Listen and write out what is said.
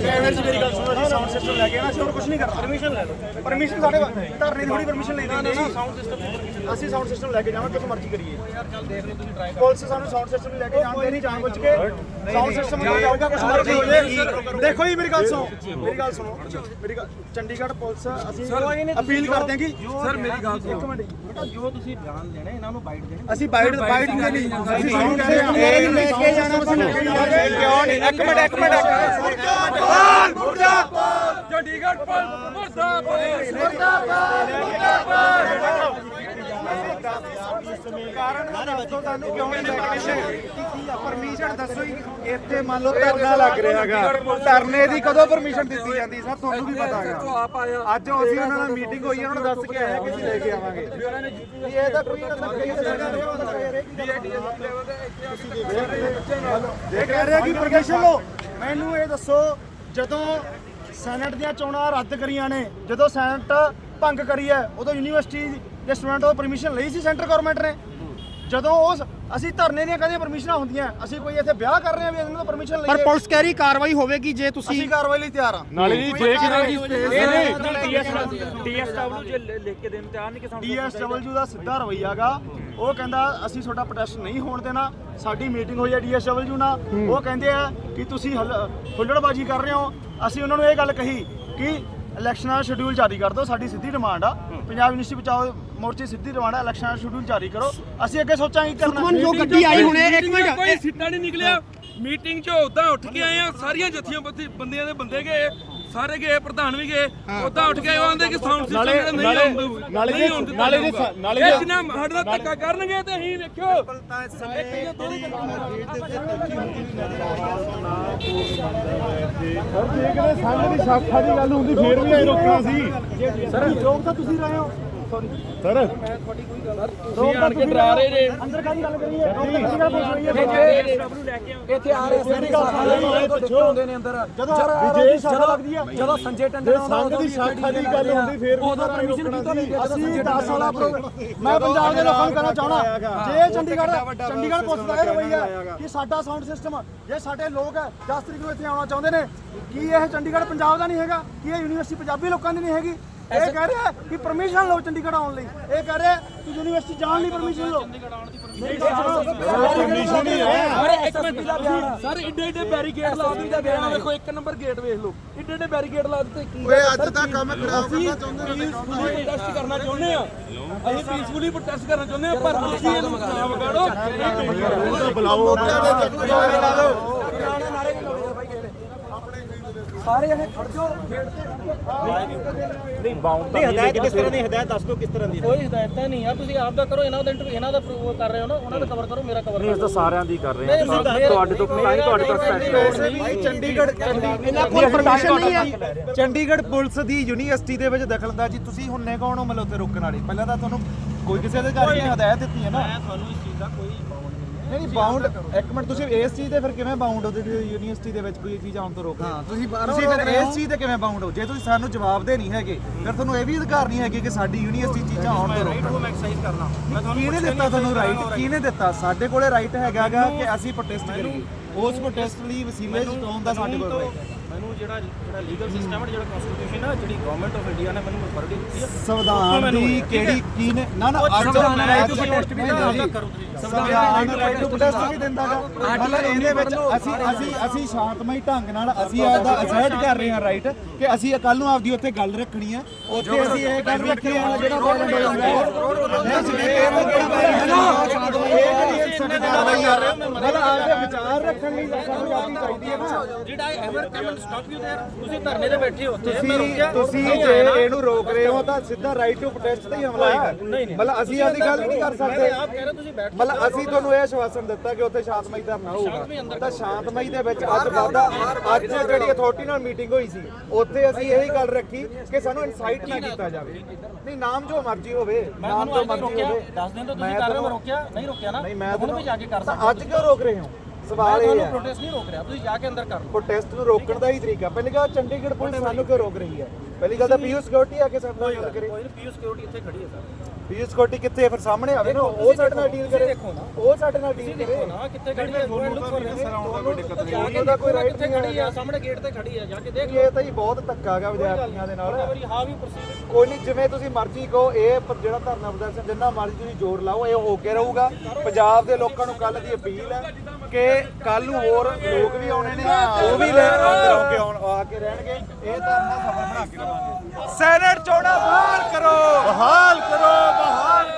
ਕੈਮਰੇ 'ਚ ਮੇਰੀ ਗੱਲ ਸੁਣੋ ਅਸੀਂ ਸਾਊਂਡ ਸਿਸਟਮ ਲੈ ਕੇ ਆਣਾ ਅਸੀਂ ਹੋਰ ਕੁਝ ਨਹੀਂ ਕਰਨਾ ਪਰਮਿਸ਼ਨ ਲੈ ਲਓ ਪਰਮਿਸ਼ਨ ਸਾਡੇ ਧਰਨੇ ਦੀ ਥੋੜੀ ਪਰਮਿਸ਼ਨ ਲਈ ਦਿੰਦੇ ਜੀ ਸਾਊਂਡ ਸਿਸਟਮ ਅਸੀਂ ਸਾਊਂਡ ਸਿਸਟਮ ਲੈ ਕੇ ਜਾਵਾਂਗੇ ਕਿਸ ਮਰਜ਼ੀ ਕਰੀਏ ਯਾਰ ਚੱਲ ਦੇਖ ਲਓ ਤੁਸੀਂ ਟਰਾਈ ਪੁਲਿਸ ਸਾਨੂੰ ਸਾਊਂਡ ਸਿਸਟਮ ਲੈ ਕੇ ਜਾਂਦੇ ਨਹੀਂ ਜਾਣ ਬੁੱਝ ਕੇ ਸਾਊਂਡ ਸਿਸਟਮ ਨੂੰ ਜਾਊਗਾ ਕੁਝ ਮਰਜ਼ੀ ਹੋ ਜਾਏ ਦੇਖੋ ਜੀ ਮੇਰੀ ਗੱਲ ਸੁਣੋ ਮੇਰੀ ਗੱਲ ਸੁਣੋ ਮੇਰੀ ਗੱਲ ਚੰਡੀਗੜ੍ਹ ਪੁਲਿਸ ਅਸੀਂ ਅਪੀਲ ਕਰਦੇ ਹਾਂ ਕਿ ਸਰ ਮੇਰੀ ਗੱਲ ਸੁਣੋ ਇੱਕ ਮਿੰਟ ਜੀ। ਬੇਟਾ ਜੋ ਤੁਸੀਂ ਬਿਆਨ ਦੇਣੇ ਇਹਨਾਂ ਨੂੰ ਬਾਈਟ ਦੇਣੀ ਅਸੀਂ ਬਾਈਟ ਬਾਈਟ ਨਹੀਂ ਦੇਣੀ ਅਸੀਂ ਸਾਨੂੰ ਕਹਿ ਰਹੇ ਹਾਂ ਲੈ ਕੇ ਜਾਣਾ ਅਸੀਂ ਲੈ ਕੇ ਜਾਣਾ ਕਿਉਂ ਨਹੀਂ ਇੱਕ ਮਿੰਟ ਇੱਕ ਮਿੰਟ ਚੰਡੀਗੜ੍ਹ ਪੁਲਿਸ ਮੁਰਦਾਬਾਦ ਕਾਰਨ ਦੱਸੋ ਤੁਹਾਨੂੰ ਕਿਉਂ ਨਹੀਂ ਲੈ ਪਰਮਿਸ਼ਨ ਦੱਸੋ ਹੀ ਇੱਥੇ ਮੰਨ ਲਓ ਧਰਨਾ ਲੱਗ ਰਿਹਾ ਹੈਗਾ ਧਰਨੇ ਦੀ ਕਦੋਂ ਪਰਮਿਸ਼ਨ ਦਿੱਤੀ ਜਾਂਦੀ ਸਰ ਤੁਹਾਨੂੰ ਵੀ ਪਤਾ ਹੈਗਾ ਆਪ ਆਇਆ ਅੱਜ ਅਸੀਂ ਉਹਨਾਂ ਨਾਲ ਮੀਟਿੰਗ ਹੋਈ ਉਹਨਾਂ ਨੂੰ ਦੱਸ ਕੇ ਆਇਆ ਕਿ ਅਸੀਂ ਲੈ ਕੇ ਆਵਾਂਗੇ ਵੀ ਇਹ ਤਾਂ ਕੋਈ ਨਾ ਕਹੀ ਇਹ ਕਹਿ ਰਿਹਾ ਕਿ ਪਰਮਿਸ਼ਨ ਲਓ ਮੈਨੂੰ ਇਹ ਦੱਸੋ ਜਦੋਂ ਸੈਨੇਟ ਦੀਆਂ ਚੋਣਾਂ ਰੱਦ ਕਰੀਆਂ ਨੇ। ਜਦੋਂ ਸੈਨੇਟ ਭੰਗ ਕਰੀ ਹੈ, ਉਦੋਂ ਯੂਨੀਵਰਸਿਟੀ ਦੇ ਸਟੂਡੈਂਟ ਤੋਂ ਪਰਮਿਸ਼ਨ ਲਈ ਸੀ, ਸੈਂਟਰ ਗਵਰਨਮੈਂਟ ਨੇ। ਜਦੋਂ ਉਸ ਅਸੀਂ ਧਰਨੇ ਦੀਆਂ ਕਦੇ ਪਰਮਿਸ਼ਨਾਂ ਹੁੰਦੀਆਂ ਅਸੀਂ ਕੋਈ ਇੱਥੇ ਵਿਆਹ ਕਰ ਰਹੇ ਹਾਂ ਵੀ ਇਹਨਾਂ ਤੋਂ ਪਰਮਿਸ਼ਨ ਲਈਏ। ਪਰ ਪੁਲਿਸ ਕਹਿ ਰਹੀ ਕਾਰਵਾਈ ਹੋਵੇਗੀ ਜੇ ਤੁਸੀਂ ਅਸੀਂ ਕਾਰਵਾਈ ਲਈ ਤਿਆਰ ਹਾਂ। ਨਾਲੇ ਜੀ ਜੇ ਡੀਐਸਡਬਲਯੂ ਜੇ ਲਿਖ ਕੇ ਦੇਣ ਤਿਆਰ ਨਹੀਂ ਕਿ ਸਾਨੂੰ ਡੀਐਸਡਬਲਯੂ ਦਾ ਸਿੱਧਾ ਰਵਈਆਗਾ ਉਹ ਕਹਿੰਦਾ ਅਸੀਂ ਤੁਹਾਡਾ ਪ੍ਰੋਟੈਸਟ ਨਹੀਂ ਹੋਣ ਦੇਣਾ। ਸਾਡੀ ਮੀਟਿੰਗ ਹੋਈ ਹੈ ਡੀਐਸਡਬਲਯੂ ਨਾਲ। ਉਹ ਕਹਿੰਦੇ ਆ ਕਿ ਤੁਸੀਂ ਹੱਲ- ਹੁੱਲੜਬਾਜ਼ੀ ਕਰ ਰਹੇ ਹੋ। ਅਸੀਂ ਉਹਨਾਂ ਨੂੰ ਇਹ ਗੱਲ ਕਹੀ ਕਿ ਇਲੈਕਸ਼ਨਾਂ ਦਾ ਸ਼ਡਿਊਲ ਜਾਰੀ ਕਰ ਦਿਓ ਸਾਡੀ ਸਿੱਧੀ ਡਿਮਾਂਡ ਆ। ਪੰਜਾਬ ਯੂਨੀਵਰਸਿਟੀ ਬਚਾਓ ਮੋਰਚੇ ਸਿੱਧੀ ਡਿਮਾਂਡ ਆ ਇਲੈਕਸ਼ਨਾਂ ਦਾ ਸ਼ਡਿਊਲ ਜਾਰੀ ਕਰੋ। ਅਸੀਂ ਅੱਗੇ ਸੋਚਾਂਗੇ ਕੀ ਕਰਨਾ। ਸੁਖਮਨ ਜੋ ਗੱਡੀ ਆਈ ਹੁਣੇ ਇੱਕ ਮਿੰਟ। ਕੋਈ ਸਿੱਟਾ ਨਹੀਂ ਨਿਕਲਿਆ। ਮੀਟਿੰਗ 'ਚ ਉਦਾਂ ਉੱਠ ਕੇ ਆਏ ਆ ਸਾਰੀਆਂ ਜੱਥੀਆਂ ਬੰਦੇ- ਬੰਦਿਆਂ ਦੇ ਬੰਦੇ ਗਏ। ਸਾਰੇ ਗਏ ਪ੍ਰਧਾਨ ਵੀ ਗਏ ਉਦਾਂ ਉੱਠ ਕੇ ਉਹ ਆਂਦੇ ਕਿ ਸਾਊਂਡ ਸਿਸਟਮ ਜਿਹੜਾ ਨਹੀਂ ਨਾਲੇ- ਨਾਲੇ ਨਾਲੇ ਇਹ ਜੇ- ਜਿੰਨਾ ਸਾਡੇ ਧੱਕਾ ਕਰਨਗੇ ਤੇ ਅਸੀਂ ਵੇਖਿਓ। ਸਰ ਜੇ ਕਿਤੇ ਸੰਗ ਦੀ ਸ਼ਾਖਾ ਦੀ ਗੱਲ ਹੁੰਦੀ ਫੇਰ ਵੀ ਐ ਰੋਕਣਾ ਸੀ। ਸਰ ਲੋਕ ਤਾਂ ਤੁਸੀਂ ਰਹੇ ਹੋ। ਸੌਰੀ ਸਰ ਲੋਕ ਆਣ ਕੇ ਡਰਾ ਰਹੇ ਨੇ। ਅੰਦਰ ਕਾਹਦੀ ਗੱਲ ਕਰੀਏ? ਲੋਕ ਤਾਂ ਤੁਸੀਂ ਗੱਲ ਪੁੱਛ ਰਹੀ ਹੈ ਇੱਥੇ ਆ ਰਹੇ ਸੀ ਪਿੱਛੇ ਹੁੰਦੇ ਨੇ ਅੰਦਰ। ਜਦੋਂ ਵਿਜੇ ਸ਼ਾਖਾ ਲੱਗਦੀ ਹੈ ਜਦੋਂ ਸੰਜੇ ਟੰਡਨ ਜੇ ਆਉਂਦਾ ਸੰਗ ਦੀ ਸ਼ਾਖਾ ਦੀ ਗੱਲ ਹੁੰਦੀ ਫੇਰ ਵੀ ਉਦੋਂ ਪਰਮਿਸ਼ਨ ਕੀਤਾ ਨਹੀਂ ਅਸੀਂ 10 ਸਾਲਾ ਪ੍ਰੋਗਰਾਮ ਮੈਂ ਪੰਜਾਬ ਦੇ ਲੋਕਾਂ ਨੂੰ ਕਹਿਣਾ ਚਾਹਣਾ ਜੇ ਚੰਡੀਗੜ੍ਹ ਚੰਡੀਗੜ੍ਹ ਪੁਲਿਸ ਦਾ ਇਹ ਰਵਈਆ ਕਿ ਸਾਡਾ ਸਾਊਂਡ ਸਿਸਟਮ ਜੇ ਸਾਡੇ ਲੋਕ 10 ਤਰੀਕ ਨੂੰ ਇੱਥੇ ਆਉਣਾ ਚਾਹੁੰਦੇ ਨੇ ਕੀ ਇਹ ਚੰਡੀਗੜ੍ਹ ਪੰਜਾਬ ਦਾ ਨਹੀਂ ਹੈਗਾ? ਕੀ ਇਹ ਯੂਨੀਵਰਸਿਟੀ ਪੰਜਾਬੀ ਲੋਕਾਂ ਦੀ ਨਹੀਂ ਹੈਗੀ? ਇਹ ਕਹਿ ਰਿਹਾ ਕਿ ਪਰਮਿਸ਼ਨ ਲਓ ਚੰਡੀਗੜ੍ਹ ਆਉਣ ਲਈ। ਇਹ ਕਹਿ ਰਿਹਾ ਕਿ ਯੂਨੀਵਰਸਿਟੀ ਜਾਣ ਲਈ ਪਰਮਿਸ਼ਨ ਲਓ। ਪਰਮਿਸ਼ਨ ਹੀ ਹੈ। ਅਰੇ ਇੱਕ ਮਿੰਟ ਸਰ ਏਡੇ ਏਡੇ ਬੈਰੀਕੇਡ ਲਾ ਦਿੱਤੇ। ਬਿਆਨ ਵੇਖੋ ਇੱਕ ਨੰਬਰ ਗੇਟ ਵੇਖ ਲਓ। ਏਡੇ ਏਡੇ ਬੈਰੀਕੇਡ ਲਾ ਦਿੱਤੇ। ਕੀ ਓਏ ਅੱਜ ਤੱਕ ਕੰਮ ਖਰਾਬ ਕਰਨਾ ਚਾਹੁੰਦੇ ਨੇ ਪੀਸਫੁਲੀ ਪ੍ਰੋਟੈਸਟ ਕਰਨਾ ਚਾਹੁੰਦੇ ਆ ਅਸੀਂ ਪੀਸਫੁਲੀ ਪ੍ਰੋਟੈਸਟ ਕਰਨਾ ਚਾਹੁੰਦੇ ਆ ਪਰ ਤੁਸੀਂ ਇਹਨੂੰ ਨਾ ਵਿਗਾੜੋ ਬੁਲਾਓ। ਸਾਰੇ ਜਣੇ ਖੜ ਜਾਓ ਨਹੀਂ ਹਦਾਇਤ ਕਿਸ ਤਰ੍ਹਾਂ ਦੀ ਹਦਾਇਤ ਦੱਸ ਦਿਓ ਕਿਸ ਤਰ੍ਹਾਂ ਦੀ ਕੋਈ ਹਦਾਇਤਾਂ ਨਹੀਂ ਆ ਤੁਸੀਂ ਆਪ ਦਾ ਕਰੋ ਇਹਨਾਂ ਦਾ ਇੰਟਰਵਿਊ ਇਹਨਾਂ ਦਾ ਪ੍ਰੂਵ ਕਰ ਰਹੇ ਹੋ ਨਾ ਉਹਨਾਂ ਦਾ ਕਵਰ ਕਰੋ ਮੇਰਾ ਕਵਰ ਕਰੋ। ਸਾਰਿਆਂ ਦੀ ਕਰ ਨਹੀਂ, ਨਹੀਂ, ਤੁਹਾਡੇ ਤੋਂ ਨਹੀਂ ਤੁਹਾਡੇ ਤੋਂ ਵੈਸੇ ਵੀ ਚੰਡੀਗੜ੍ਹ ਇਹਨਾਂ ਕੋਲ ਪਰਮਿਸ਼ਨ ਨਹੀਂ ਹੈ ਚੰਡੀਗੜ੍ਹ ਪੁਲਿਸ ਦੀ ਯੂਨੀਵਰਸਿਟੀ ਦੇ ਵਿੱਚ ਦਖਲਅੰਦਾਜ਼ੀ ਤੁਸੀਂ ਹੁੰਨੇ ਕੌਣ ਹੋ ਮਤਲਬ ਉੱਥੇ ਰੋਕਣ ਵਾਲੇ? ਪਹਿਲਾਂ ਤਾਂ ਤੁਹਾਨੂੰ ਕੋਈ ਕਿਸੇ ਅਧਿਕਾਰੀ ਨੇ ਹਦਾਇਤ ਦਿੱਤੀ ਹੈ ਨਾ? ਮੈਂ ਤੁਹਾਨੂੰ ਇਸ ਚੀਜ਼ ਦਾ ਕੋਈ ਨਹੀਂ ਨਹੀਂ ਬਾਉਂਡ ਇੱਕ ਮਿੰਟ ਤੁਸੀਂ ਇਸ ਚੀਜ਼ ਤੇ ਫਿਰ ਕਿਵੇਂ ਬਾਉਂਡ ਹੋ? ਤੇ ਯੂਨੀਵਰਸਿਟੀ ਦੇ ਵਿੱਚ ਕੋਈ ਚੀਜ਼ ਆਉਣ ਤੋਂ ਰੋਕ ਹਾਂ ਤੁਸੀਂ ਤੁਸੀਂ ਫਿਰ ਇਸ ਚੀਜ਼ ਤੇ ਕਿਵੇਂ ਬਾਉਂਡ ਹੋ? ਜੇ ਤੁਸੀਂ ਸਾਨੂੰ ਜਵਾਬ ਦੇ ਨਹੀਂ ਹੈਗੇ ਫਿਰ ਤੁਹਾਨੂੰ ਇਹ ਵੀ ਅਧਿਕਾਰ ਨਹੀਂ ਹੈਗੇ ਕਿ ਸਾਡੀ ਯੂਨੀਵਰਸਿਟੀ ਚੀਜ਼ਾਂ ਆਉਣ ਤੋਂ ਰੋਕਣ ਮੈਂ ਐਕਸਰਸਾਈਜ਼ ਕਰਨਾ ਮੈਂ ਕਿਹਨੇ ਦਿੱਤਾ ਤੁਹਾਨੂੰ ਰਾਈਟ ਕਿਹਨੇ ਦਿੱਤਾ? ਸਾਡੇ ਕੋਲੇ ਰਾਈਟ ਹੈਗਾਗਾ ਕਿ ਅਸੀਂ ਪ੍ਰੋਟੈਸਟ ਕਰੀਏ। ਉਸ ਪ੍ਰੋਟੈਸਟ ਲਈ ਵਸੀਲੇ ਜਤਾਉਣ ਦਾ ਸਾਡੇ ਕੋਲ right ਹੈ। ਮੈਨੂੰ ਜਿਹੜਾ ਜਿਹੜਾ ਲੀਗਲ ਸਿਸਟਮ ਹੈ ਜਿਹੜਾ ਕਨਸਟੀਟਿਊਸ਼ਨ ਹੈ ਜਿਹੜੀ ਗਵਰਨਮੈਂਟ ਆਫ ਇੰਡੀਆ ਨੇ ਮੈਨੂੰ ਅਥਾਰਟੀ ਦਿੱਤੀ ਹੈ ਸੰਵਿਧਾਨ ਦੀ ਕਿਹੜੀ ਕੀ ਨੇ ਨਾ ਨਾ ਸੰਵਿਧਾਨ ਹੈ, ਅੱਜ ਤੁਸੀਂ protest ਵੀ ਦਿੰਦਾ ਜੀ ਸੰਵਿਧਾਨ ਰਾਈਟ ਟੂ ਪ੍ਰੋਟੈਸਟ ਵੀ ਦਿੰਦਾਗਾ ਮਤਲਬ ਇਹਦੇ ਵਿੱਚ ਅਸੀਂ ਅਸੀਂ ਅਸੀਂ ਸ਼ਾਂਤਮਈ ਢੰਗ ਨਾਲ ਅਸੀਂ ਆਪਦਾ ਅਸਰਟ ਕਰ ਰਹੇ ਹਾਂ ਰਾਈਟ ਕਿ ਅਸੀਂ ਕੱਲ ਨੂੰ ਆਪਦੀ ਉੱਥੇ ਗੱਲ ਰੱਖਣੀ ਹੈ ਉੱਥੇ ਅਸੀਂ ਇਹ ਗੱਲ ਰੱਖੀ ਹੈ ਜਿਹੜਾ ਬੋਲਣ ਦੇ ਹੁੰਦਾ ਹੈ ਮਤਲਬ ਆਪਦੇ ਵਿਚਾਰ ਰੱਖਣ ਲਈ ਸਾਨੂੰ ਆਜ਼ਾਦੀ ਚਾਹੀਦੀ ਹੈ ਨਾ ਜਿਹੜਾ ever come and stop you there ਤੁਸੀਂ ਧਰਨੇ ਤੇ ਬੈਠੇ ਹੋ ਉੱਥੇ ਮੈਂ ਤੁਸੀਂ ਰੁਕਿਆ ਤੁਸੀਂ ਜੇ ਇਹਨੂੰ ਰੋਕ ਰਹੇ ਹੋ ਤਾਂ ਸਿੱਧਾ ਰਾਈਟ ਟੂ ਪ੍ਰੋਟੈਸਟ ਤੇ ਹੀ ਹਮਲਾ ਹੈ ਮਤਲਬ ਅਸੀਂ ਆਦੀ ਗੱਲ ਹੀ ਨਹੀਂ ਕਰ ਸਕਦੇ ਆਪ ਕਹਿ ਰਹੇ ਹੋ ਤੁਸੀਂ ਬੈਠ ਮਤਲਬ ਅਸੀਂ ਤੁਹਾਨੂੰ ਇਹ ਆਸ਼ਵਾਸਨ ਦਿੱਤਾ ਕਿ ਉੱਥੇ ਸ਼ਾਂਤਮਈ ਧਰਨਾ ਹੋਊਗਾ ਤਾਂ ਸ਼ਾਂਤਮਈ ਦੇ ਵਿੱਚ ਅੱਜ ਵਾਦਾ ਅੱਜ ਜਿਹੜੀ ਅਥਾਰਟੀ ਨਾਲ ਮੀਟਿੰਗ ਹੋਈ ਸੀ ਉੱਥੇ ਅਸੀਂ ਇਹੀ ਗੱਲ ਰੱਖੀ ਕਿ ਸਾਨੂੰ ਇਨਸਾਈਟ ਨਾ ਕੀਤਾ ਜਾਵੇ ਨਹੀਂ ਨਾਮ ਜੋ ਮਰਜ਼ੀ ਹੋਵੇ ਮੈਂ ਨਾਮ ਤੁਹਾਨੂੰ ਜੋ ਅੱਜ ਮਰਜ਼ੀ ਨਹੀਂ ਰੋਕਿਆ ਹੋਵੇ 10 ਦਿਨ ਤੋਂ ਤੁਸੀਂ ਕਰ ਰਹੇ ਹੋ ਮੈਂ ਰੋਕਿਆ ਨਹੀਂ ਰੋਕਿਆ ਨਾ ਨਹੀਂ ਮੈਂ ਹੁਣ ਵੀ ਜਾ ਕੇ ਕਰ ਸਕਦਾ ਅੱਜ ਕਿਉਂ ਰੋਕ ਰਹੇ ਹੋ? ਸਵਾਲ ਇਹ ਤੁਹਾਨੂੰ ਹੈ। ਪ੍ਰੋਟੈਸਟ ਨਹੀਂ ਰੋਕ ਰਿਹਾ ਤੁਸੀਂ ਜਾ ਕੇ ਅੰਦਰ ਕਰ ਲਓ। ਪ੍ਰੋਟੈਸਟ ਨੂੰ ਰੋਕਣ ਦਾ ਹੀ ਤਰੀਕਾ। ਪਹਿਲੀ ਗੱਲ ਚੰਡੀਗੜ੍ਹ ਪੁਲਿਸ ਸਾਨੂੰ ਕਿਉਂ ਰੋਕ ਰਹੀ ਹੈ? ਪਹਿਲੀ ਗੱਲ ਤਾਂ ਪੀਯੂ ਸਿਕਿਉਰਿਟੀ ਆ ਕੇ ਸਾਡੇ ਨਾਲ ਗੱਲ ਕਰੇ। ਕੋਈ ਨਹੀਂ ਪੀਯੂ ਸਿਕਿਉਰਿਟੀ ਇੱਥੇ ਖੜੀ ਹੈ ਸਰ। ਪੀਸ ਸਿਕਿਉਰਿਟੀ ਕਿੱਥੇ ਹੈ? ਫਿਰ ਸਾਹਮਣੇ ਆਵੇ ਨਾ ਉਹ ਸਾਡੇ ਨਾਲ ਡੀਲ ਕਰੇ। ਉਹ ਸਾਡੇ ਨਾਲ ਡੀਲ ਕਰੇ। ਨਾ ਕਿੱਥੇ ਖੜੀ ਹੈ ਲੁੱਕ ਫॉर ਉਹਨੂੰ ਦਾ ਕੋਈ ਰਾਈਟ ਕਿੱਥੇ ਖੜੀ ਆ ਸਾਹਮਣੇ ਗੇਟ ਤੇ ਖੜੀ ਆ ਜਾ ਕੇ ਦੇਖ ਇਹ ਤਾਂ ਹੀ ਬਹੁਤ ਧੱਕਾ ਗਾ ਵਿਦਿਆਰਥੀਆਂ ਦੇ ਨਾਲ। ਮੇਰੀ ਹਾਂ ਵੀ ਪ੍ਰੋਸੀਡ ਕੋਈ ਨਹੀਂ ਜਿਵੇਂ ਤੁਸੀਂ ਮਰਜ਼ੀ ਕਹੋ ਇਹ ਜਿਹੜਾ ਧਰਨਾ ਪ੍ਰਦਰਸ਼ਨ ਜਿੰਨਾ ਮਰਜ਼ੀ ਤੁਸੀਂ ਜ਼ੋਰ ਲਾਓ ਇਹ ਹੋ ਕੇ ਰਹੂਗਾ। ਪੰਜਾਬ ਦੇ ਲੋਕਾਂ ਨੂੰ ਕੱਲ ਦੀ ਅਪੀਲ ਹੈ ਕਿ ਕੱਲ ਨੂੰ ਹੋਰ ਲੋਕ ਵੀ ਆਉਣੇ ਨੇ। ਉਹ ਵੀ ਲੈ ਅੰਦਰ ਹੋ ਕੇ ਆਉਣ ਆ ਕੇ ਰਹਿਣਗੇ। ਇਹ ਧਰਨਾ ਸਫਲ ਬਣਾ ਕੇ ਸੈਨੇਟ ਚੋਣਾਂ ਬਹਾਲ ਕਰੋ। ਬਹਾਲ ਕਰੋ ਬਹਾਲ